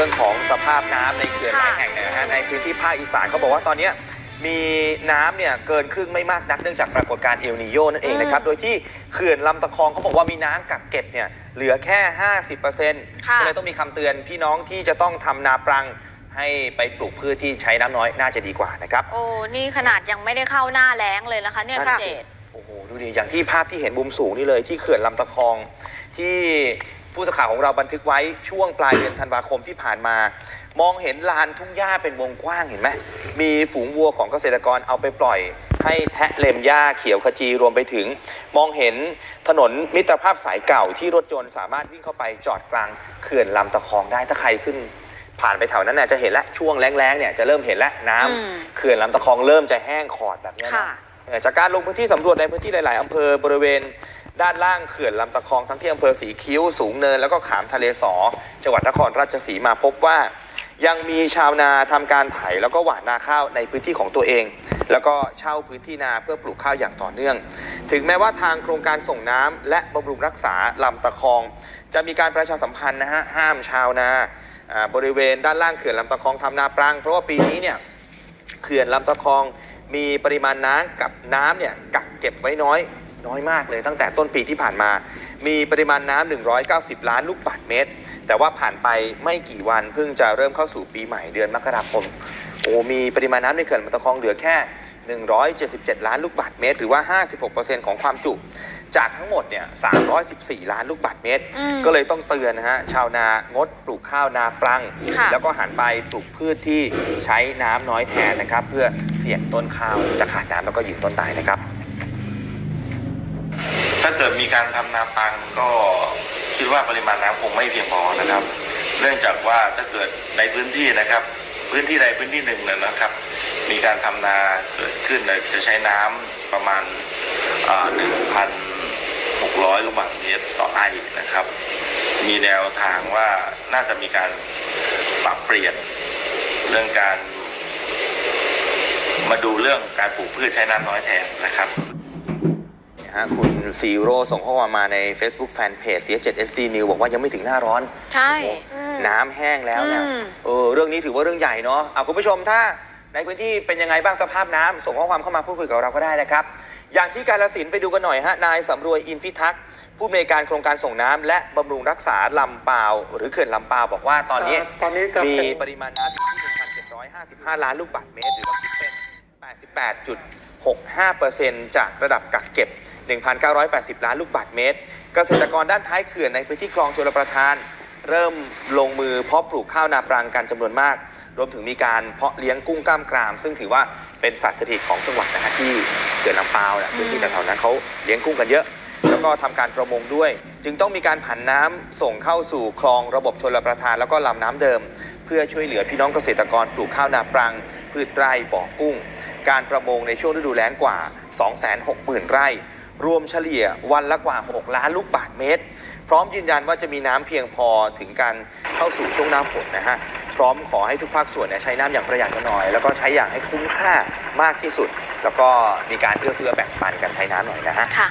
รื่องของสภาพน้ำในเขื่อนหลายค่ะแห่งเนี่ยนะฮะในพื้นที่ภาคอีสานเขาบอกว่าตอนเนี้ยมีน้ำเนี่ยเกินครึ่งไม่มากนักเนื่องจากปรากฏการณ์เอลนิโยนั่นเองนะครับอืมโดยที่เขื่อนลำตะคองเขาบอกว่ามีน้ำกักเก็บเนี่ยเหลือแค่ 50%ค่ะก็เลยต้องมีคำเตือนพี่น้องที่จะต้องทำนาปรังให้ไปปลูกพืชที่ใช้น้ำน้อยน่าจะดีกว่านะครับ โอ้ นี่ขนาดยังไม่ได้เข้าหน้าแล้งเลยนะคะ เนี่ยนั่พี่นสิเจตโอ้โห ดูดิ อย่างที่ภาพที่เห็นมุมสูงนี่เลยที่เขื่อนลำตะคองที่ ผู้สื่อข่าวของเราบันทึกไว้ช่วงปลายเดือนธันวาคมที่ผ่านมา มองเห็นลานทุ่งหญ้าเป็นวงกว้างเห็นไหมมีฝูงวัวของเกษตรกรเอาไปปล่อย ให้แทะเล็มหญ้าเขียวขจีรวมไปถึง มองเห็นถนนมิตรภาพสายเก่าที่รถยนต์สามารถวิ่งเข้าไปจอดกลางเขื่อนลำตะคองได้ถ้าใครขึ้นผ่านไปแถวนั้นน่ะจะเห็นแล้วช่วงแล้งๆเนี่ยจะเริ่มเห็นแล้วน้ำอืม เขื่อนลำตะคองเริ่มจะแห้งขอดแบบเนี้ยค่ะ นะ เอ่อจากการลงพื้นที่สำรวจในพื้นที่หลาย ๆ อำเภอบริเวณ ด้านล่างเขื่อนลำตะคองทั้งที่อำเภอสีคิ้วสูงเนินแล้วก็ขามทะเลสอ จังหวัดนครราชสีมาพบว่า ยังมีชาวนาทำการไถแล้วก็หว่านนาข้าวในพื้นที่ของตัวเอง แล้วก็เช่าพื้นที่นาเพื่อปลูกข้าวอย่างต่อเนื่อง ถึงแม้ว่าทางโครงการส่งน้ำและบำรุงรักษาลำตะคอง จะมีการประชาสัมพันธ์นะฮะห้ามชาวนาอ่าบริเวณด้านล่างเขื่อนลำตะคองทำนาปรัง เพราะว่าปีนี้เนี่ยเขื่อนลำตะคองมีปริมาณน้ำกับน้ำเนี่ยกักเก็บไว้น้อย น้อยมากเลยตั้งแต่ต้นปีที่ผ่านมา มีปริมาณน้ำ190 ล้านลูกบาศก์เมตร แต่ว่าผ่านไปไม่กี่วันเพิ่งจะเริ่มเข้าสู่ปีใหม่เดือนมกราคม โอ้มีปริมาณน้ำในเขื่อนลำตะคองเหลือแค่ 177 ล้านลูกบาศก์เมตร หรือว่า 56%ของความจุจากทั้งหมดเนี่ย 314 ล้านลูกบาศก์เมตรอืมก็เลยต้องเตือนนะฮะ ชาวนางดปลูกข้าวนาปรังค่ะแล้วก็หันไปปลูกพืชที่ใช้น้ำน้อยแทนนะครับ เพื่อเสี่ยงต้นข้าวจะขาดน้ำแล้วก็ยืนต้นตายนะครับถ้าเกิด มีการทำนาปังก็คิดว่าปริมาณน้ำคงไม่เพียงพอนะครับ เนื่องจากว่าถ้าเกิดในพื้นที่นะครับ พื้นที่ใดพื้นที่หนึ่งนี่ยนะครับ มีการทำนาเกิดขึ้นจะใช้น้ำประมาณหนึ่งพันหกร้อยลูกบาศก์เมตรต่อไร่นะครับ มีแนวทางว่าน่าจะมีการปรับเปลี่ยนเรื่องการ มาดูเรื่องการปลูกพืชใช้น้ำน้อยแทนนะครับ ฮะคุณซีโร่ส่งข้อความมาใน Facebook Fanpage เสีย7 SD New บอกว่ายังไม่ถึงหน้าร้อน ใช่โอ้อืมน้ำแห้งแล้วเนี่ยอืม เออเรื่องนี้ถือว่าเรื่องใหญ่เนาะเอาคุณผู้ชมถ้าในพื้นที่เป็นยังไงบ้างสภาพน้ำส่งข้อความเข้ามาพูดคุยกับเราก็ได้นะครับ อย่างที่กาลสินธุ์ไปดูกันหน่อยฮะนายสำรวยอินพิทักษ์ผู้อำนวยการโครงการส่งน้ำและบำรุงรักษาลำปาว หรือเขื่อนลำปาวบอกว่าตอนนี้ ตอนนี้จะมีเป็นปริมาณน้ำอยู่ที่ 1,755 ล้านลูกบาศก์เมตร หรือว่าคิดเป็น 88.65%จากระดับกักเก็บ 1,980 ล้านลูกบาศก์เมตร เกษตรกรด้านท้ายเขื่อนในพื้นที่คลองชลประทาน เริ่มลงมือเพาะปลูกข้าวนาปรังกันจำนวนมาก รวมถึงมีการเพาะเลี้ยงกุ้งกล้ามกราม ซึ่งถือว่าเป็นสัตว์สถิตของจังหวัดนะฮะที่เขื่อนลำปาวนะพื้นที่แถวๆนั้นเขาเลี้ยงกุ้งกันเยอะ แล้วก็ทำการประมงด้วย จึงต้องมีการผันน้ำส่งเข้าสู่คลองระบบชลประทานแล้วก็ลำน้ำเดิม เพื่อช่วยเหลือพี่น้องเกษตรกรปลูกข้าวนาปรัง พืชไร่บ่อกุ้ง การประมงในช่วงฤดูแล้งกว่า 260,000 ไร่ รวมเฉลี่ยวันละกว่า 6 ล้านลูกบาศก์เมตร พร้อมยืนยันว่าจะมีน้ำเพียงพอถึงการเข้าสู่ช่วงหน้าฝนนะฮะพร้อมขอให้ทุกภาคส่วนใช้น้ำอย่างประหยัดกันหน่อย แล้วก็ใช้อย่างให้คุ้มค่ามากที่สุด แล้วก็มีการเอื้อเฟื้อแบ่งปันกันใช้น้ำหน่อยนะฮะ ค่ะ